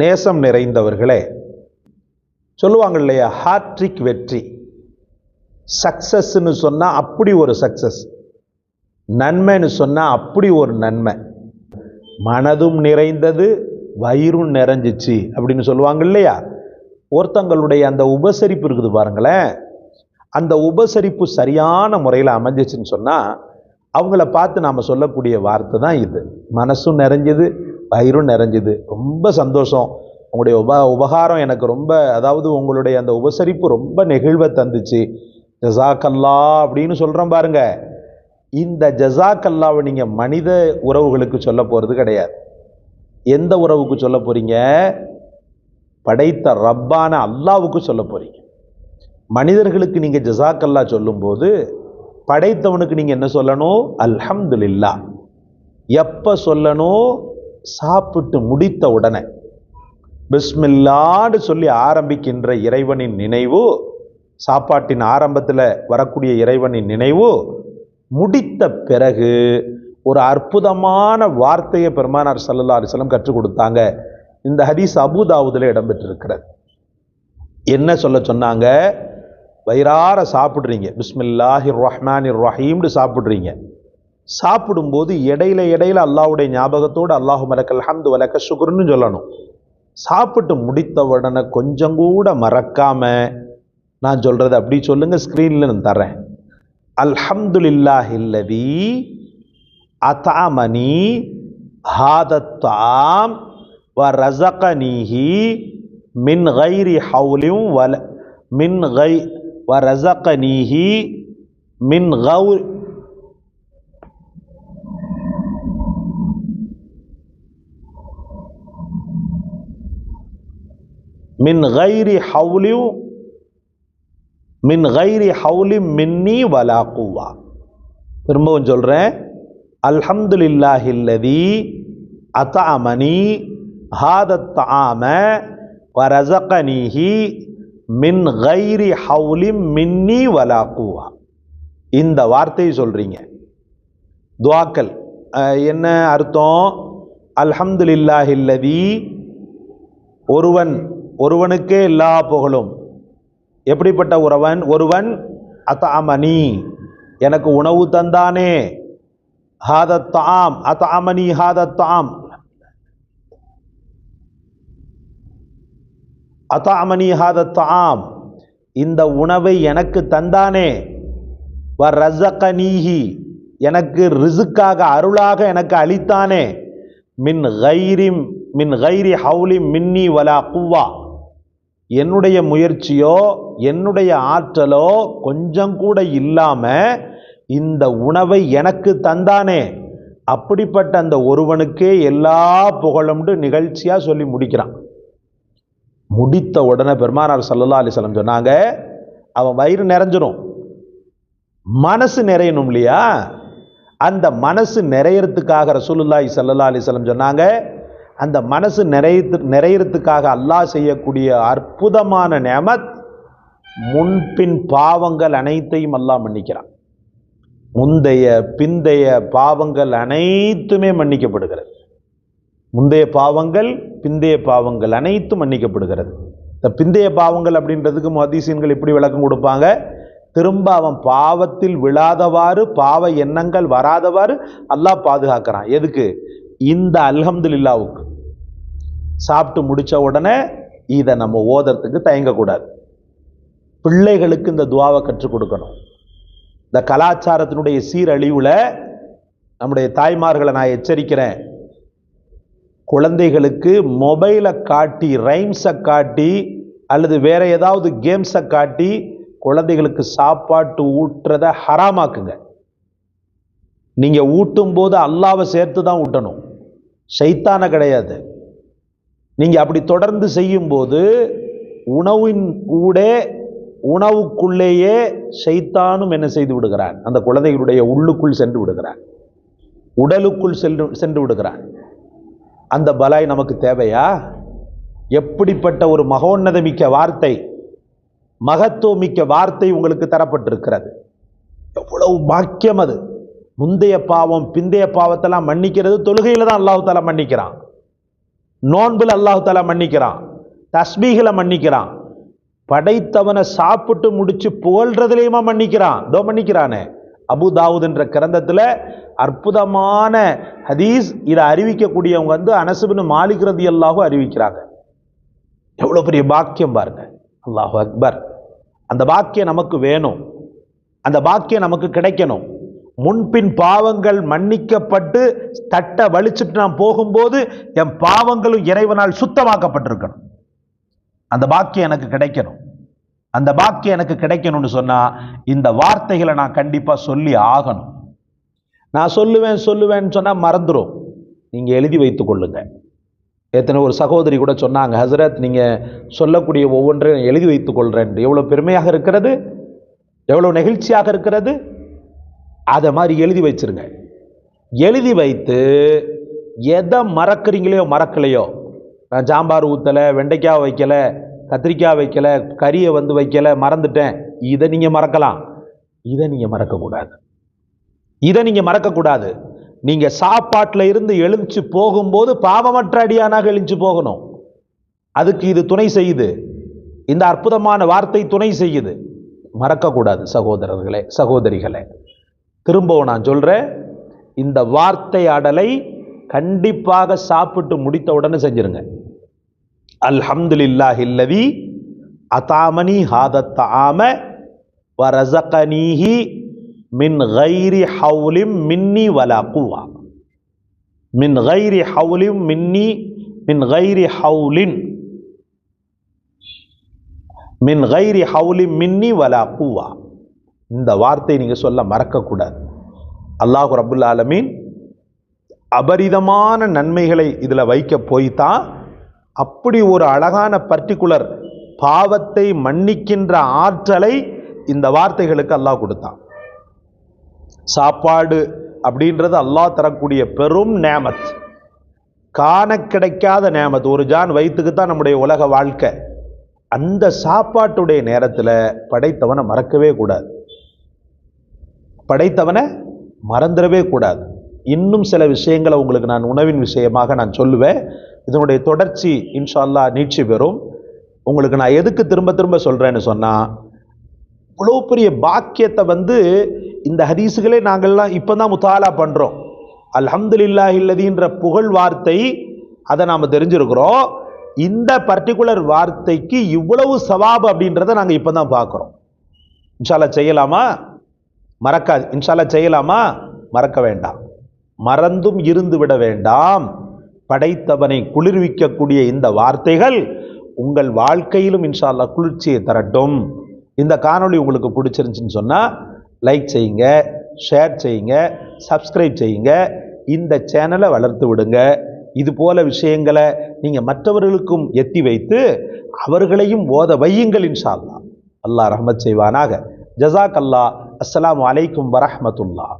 நேசம் நிறைந்தவர்களே சொல்லுவாங்க இல்லையா? ஹாட்ரிக் வெற்றி. சக்சஸ்ன்னு சொன்னால் அப்படி ஒரு சக்சஸ். நன்மைன்னு சொன்னால் அப்படி ஒரு நன்மை. மனதும் நிறைந்தது வயிறும் நிறைஞ்சிச்சு அப்படின்னு சொல்லுவாங்க இல்லையா? ஒருத்தங்களுடைய அந்த உபசரிப்பு இருக்குது பாருங்களேன். அந்த உபசரிப்பு சரியான முறையில் அமைஞ்சிச்சுன்னு சொன்னால் அவங்கள பார்த்து நாம் சொல்லக்கூடிய வார்த்தை தான் இது. மனசும் நிறைஞ்சது வயிறும் நிறைஞ்சுது. ரொம்ப சந்தோஷம். உங்களுடைய உப உபகாரம் எனக்கு ரொம்ப அதாவது உங்களுடைய அந்த உபசரிப்பு ரொம்ப நெகிழ்வை தந்துச்சு. ஜசாக்கல்லா அப்படின்னு சொல்கிறோம் பாருங்க. இந்த ஜசாக்கல்லாவை நீங்கள் மனித உறவுகளுக்கு சொல்ல போகிறது கிடையாது. எந்த உறவுக்கு சொல்ல போகிறீங்க படைத்த ரப்பான அல்லாவுக்கு சொல்ல போகிறீங்க மனிதர்களுக்கு நீங்கள் ஜசாக்கல்லா சொல்லும்போது படைத்தவனுக்கு நீங்கள் என்ன சொல்லணும்? அல்ஹம்துலில்லா. எப்போ சொல்லணும்? சாப்பிட்டு முடித்த உடனே பிஸ்மில்லான்னு சொல்லி ஆரம்பிக்கின்ற இறைவனின் நினைவு சாப்பாட்டின் ஆரம்பத்தில் வரக்கூடிய இறைவனின் நினைவு முடித்த பிறகு ஒரு அற்புதமான வார்த்தையை பெருமானார் சல்லல்லா அலிஸ்லம் கற்றுக் கொடுத்தாங்க. இந்த ஹதீஸ் அபுதாவுதில் இடம்பெற்றிருக்கிறது. என்ன சொல்ல சொன்னாங்க? வயிறார சாப்பிட்றீங்க. பிஸ்மில்லாஹி ரஹ்மான் ரஹீம்னு சாப்பிட்றீங்க. சாப்பிடும்போது இடையில இடையில அல்லாஹ்வுடைய ஞாபகத்தோடு அல்லாஹு மலக்கல் ஹம்து வலக்க சுகர்னு சொல்லணும். சாப்பிட்டு முடித்த உடனே கொஞ்சம் கூட மறக்காம நான் சொல்றது அப்படி சொல்லுங்க ஸ்க்ரீனில் நான் தரேன் அல்ஹம்துலில்லாஹில்லதி அதாமணி ஹாதத்தாம் வ ரசகனிஹி மின் கைரி ஹவுலியும் வல மின் கை வ ரசகனிஹி மின் கௌ மின் கைரி மின் கைரி ஹவுலி மின்னி வலா குவா திரும்பவும் சொல்கிறேன் அல்ஹம்துலில்லாஹில்லதி அத்தாமனி ஆம வரசகனிஹி மின் கைரி ஹவுலிம் மின்னி வலா குவா இந்த வார்த்தையை சொல்கிறீங்க துவாக்கல் என்ன அர்த்தம்? அல்ஹம்துலில்லாஹில்லதி ஒருவன் ஒருவனுக்கே எல்லா புகழும். எப்படிப்பட்ட ஒருவன் ஒருவன் அத்தாமனி எனக்கு உணவு தந்தானே. ஹாதத்தாம் அத்தாமனி ஹாதத்தாம். அத்தாமனி ஹாதத்தாம் இந்த உணவை எனக்கு தந்தானே. வ ரஸகனீஹி எனக்கு ரிசுக்காக அருளாக எனக்கு அளித்தானே. மின் கைரிம் மின் கைரி ஹவுலி மின்னி வலா குவா என்னுடைய முயற்சியோ என்னுடைய ஆற்றலோ கொஞ்சம் கூட இல்லாமல் இந்த உணவை எனக்கு தந்தானே. அப்படிப்பட்ட அந்த ஒருவனுக்கே எல்லா புகழும்னு நிகழ்ச்சியாக சொல்லி முடிக்கிறான். முடித்த உடனே பெருமானார் சல்லல்லா அலிஸ்லம் சொன்னாங்க அவன் வயிறு நிறைஞ்சிரும். மனசு நிறையணும் இல்லையா? அந்த மனசு நிறையறதுக்காக ரசூலுல்லாஹி சல்லல்லா அலைஹி சொன்னாங்க அந்த மனசு நிறையத்து நிறையறதுக்காக அல்லாஹ் செய்யக்கூடிய அற்புதமான நேமத் முன்பின் பாவங்கள் அனைத்தையும் அல்லாஹ் மன்னிக்கிறான். முந்தைய பிந்தைய பாவங்கள் அனைத்துமே மன்னிக்கப்படுகிறது. முந்தைய பாவங்கள் பிந்தைய பாவங்கள் அனைத்தும் மன்னிக்கப்படுகிறது. இந்த பிந்தைய பாவங்கள் அப்படின்றதுக்கு மதீசீன்கள் இப்படி விளக்கம் கொடுப்பாங்க? திரும்ப அவன் பாவத்தில் விழாதவாறு பாவ எண்ணங்கள் வராதவாறு அல்லாஹ் பாதுகாக்கிறான். எதுக்கு? இந்த அல்ஹம்துலில்லாவுக்கு. சாப்பிட்டு முடிச்ச உடனே இதை நம்ம ஓதுறதுக்கு தயங்கக்கூடாது. பிள்ளைகளுக்கு இந்த துவாவை கற்றுக் கொடுக்கணும். இந்த கலாச்சாரத்தினுடைய சீரழிவில் நம்முடைய தாய்மார்களை நான் எச்சரிக்கிறேன். குழந்தைகளுக்கு மொபைலை காட்டி ரைம்ஸை காட்டி அல்லது வேற ஏதாவது கேம்ஸை காட்டி குழந்தைகளுக்கு சாப்பாட்டு ஊட்டுறத ஹராமாக்குங்க. நீங்கள் ஊட்டும் போது அல்லாவை சேர்த்து தான் ஊட்டணும். ஷைத்தான கிடையாது. நீங்கள் அப்படி தொடர்ந்து செய்யும்போது உணவின் கூட உணவுக்குள்ளேயே செய்தானும் என்ன செய்து விடுகிறான்? அந்த குழந்தைகளுடைய உள்ளுக்குள் சென்று விடுகிறான். உடலுக்குள் சென்று சென்று விடுகிறான். அந்த பலாய் நமக்கு தேவையா? எப்படிப்பட்ட ஒரு மகோன்னதமிக்க வார்த்தை மகத்துவமிக்க வார்த்தை உங்களுக்கு தரப்பட்டிருக்கிறது. எவ்வளவு பாக்கியம் அது. முந்தைய பாவம் பிந்தைய பாவத்தெல்லாம் மன்னிக்கிறது தொழுகையில் தான் அல்லாஹ் மன்னிக்கிறான். நோன்புல அல்லாஹு தாலா மன்னிக்கிறான். தஸ்பீகளை மன்னிக்கிறான். படைத்தவனை சாப்பிட்டு முடிச்சு புகழ்றதுலேயுமா மன்னிக்கிறான். தோ மன்னிக்கிறானே. அபு தாவூத் என்ற அற்புதமான ஹதீஸ் இதை அறிவிக்கக்கூடியவங்க வந்து அனசுபின் மாலிக்கிறது ரதி அல்லாஹும் அறிவிக்கிறாங்க. எவ்வளோ பெரிய பாக்கியம் பாருங்க. அல்லாஹு அக்பர். அந்த பாக்கியம் நமக்கு வேணும். அந்த பாக்கியம் நமக்கு கிடைக்கணும். முன்பின் பாவங்கள் மன்னிக்கப்பட்டு தட்டை வலிச்சுட்டு நான் போகும்போது என் பாவங்களும் இறைவனால் சுத்தமாக்கப்பட்டிருக்கணும். அந்த பாக்கியம் எனக்கு கிடைக்கணும். அந்த பாக்கியம் எனக்கு கிடைக்கணும்னு சொன்னால் இந்த வார்த்தைகளை நான் கண்டிப்பாக சொல்லி ஆகணும். நான் சொல்லுவேன் சொல்லுவேன்னு சொன்னால் மறந்துடும் நீங்கள் எழுதி வைத்து கொள்ளுங்க. எத்தனை ஒரு சகோதரி கூட சொன்னாங்க ஹசரத் நீங்கள் சொல்லக்கூடிய ஒவ்வொன்றையும் எழுதி வைத்துக் கொள்கிறேன் எவ்வளோ பெருமையாக இருக்கிறது? எவ்வளோ நெகிழ்ச்சியாக இருக்கிறது? அதை மாதிரி எழுதி வச்சிருங்க. எழுதி வைத்து எதை மறக்கிறீங்களோ மறக்கலையோ? நான் சாம்பார் ஊற்றலை வெண்டைக்காய் வைக்கலை கத்திரிக்காய் வைக்கலை கறியை வந்து வைக்கலை மறந்துட்டேன். இதை நீங்கள் மறக்கலாம். இதை நீங்கள் மறக்கக்கூடாது. இதை நீங்கள் மறக்கக்கூடாது. நீங்கள் சாப்பாட்டில் இருந்து எழுந்துச்சு போகும்போது பாவமற்ற அடியானாக எழுந்து போகணும். அதுக்கு இது துணை செய்யுது. இந்த அற்புதமான வார்த்தை துணை செய்யுது. மறக்கக்கூடாது சகோதரர்களே சகோதரிகளே. திரும்பவும் நான் சொல்கிறேன் இந்த வார்த்தை அடலை கண்டிப்பாக சாப்பிட்டு முடித்த உடனே செஞ்சிருங்க. அல்ஹம்துலில்லாஹில்லதி அதாமனி ஹாதத்த ஆம வரசகனீஹி மின் கைரி ஹவுலிம் மின்னி வலா குவா. மின் கைரி ஹவுலிம் மின்னி மின் கைரி ஹவுலின் மின் கைரி ஹவுலிம் மின்னி வலா குவா. இந்த வார்த்தை நீங்கள் சொல்ல மறக்கக்கூடாது. அல்லாஹு ரபுல் ஆலமீன் அபரிதமான நன்மைகளை இதில் வைக்க போய்தான் அப்படி ஒரு அழகான பர்டிகுலர் பாவத்தை மன்னிக்கின்ற ஆற்றலை இந்த வார்த்தைகளுக்கு அல்லாஹ் கொடுத்தான். சாப்பாடு அப்படின்றது அல்லாஹ் தரக்கூடிய பெரும் நேமத் காண கிடைக்காத நேமத் ஒரு ஜான் வயிற்றுக்கு தான் நம்முடைய உலக வாழ்க்கை. அந்த சாப்பாட்டுடைய நேரத்தில் படைத்தவனை மறக்கவே கூடாது. படைத்தவனை மறந்துடவே கூடாது. இன்னும் சில விஷயங்களை உங்களுக்கு நான் உணவின் விஷயமாக நான் சொல்லுவேன். இதனுடைய தொடர்ச்சி இன்ஷா அல்லாஹ் நீட்சி பெறும். உங்களுக்கு நான் எதுக்கு திரும்ப திரும்ப சொல்கிறேன்னு சொன்னால் இவ்வளோ பெரிய பாக்கியத்தை வந்து இந்த ஹதீஸுகளே நாங்கள்லாம் இப்போ தான் முத்தாலா பண்ணுறோம் அல்ஹம்துலில்லாஹ் இல்லதின்ற புகழ் வார்த்தை அதை நாம் தெரிஞ்சிருக்கிறோம். இந்த பர்டிகுலர் வார்த்தைக்கு இவ்வளவு சவாபு அப்படின்றத நாங்கள் இப்போ தான் பார்க்குறோம். இன்ஷால்லா செய்யலாமா? மறக்காது. இன்ஷால்லா செய்யலாமா? மறக்க வேண்டாம். மறந்தும் இருந்து விட வேண்டாம். படைத்தவனை குளிர்விக்கக்கூடிய இந்த வார்த்தைகள் உங்கள் வாழ்க்கையிலும் இன்ஷால்லா குளிர்ச்சியை தரட்டும். இந்த காணொளி உங்களுக்கு பிடிச்சிருந்துச்சின்னு சொன்னால் லைக் செய்யுங்க ஷேர் செய்யுங்க சப்ஸ்கிரைப் செய்யுங்க. இந்த சேனலை வளர்த்து விடுங்க. இது போல விஷயங்களை நீங்கள் மற்றவர்களுக்கும் எத்தி வைத்து அவர்களையும் ஓத வையுங்கள் இன்ஷால்லா அல்லாஹ் ரஹமத் செய்வானாக. ஜசாக் அல்லாஹ் அஸ்ஸலாமு அலைக்கும் வரஹ்மத்துல்லாஹ்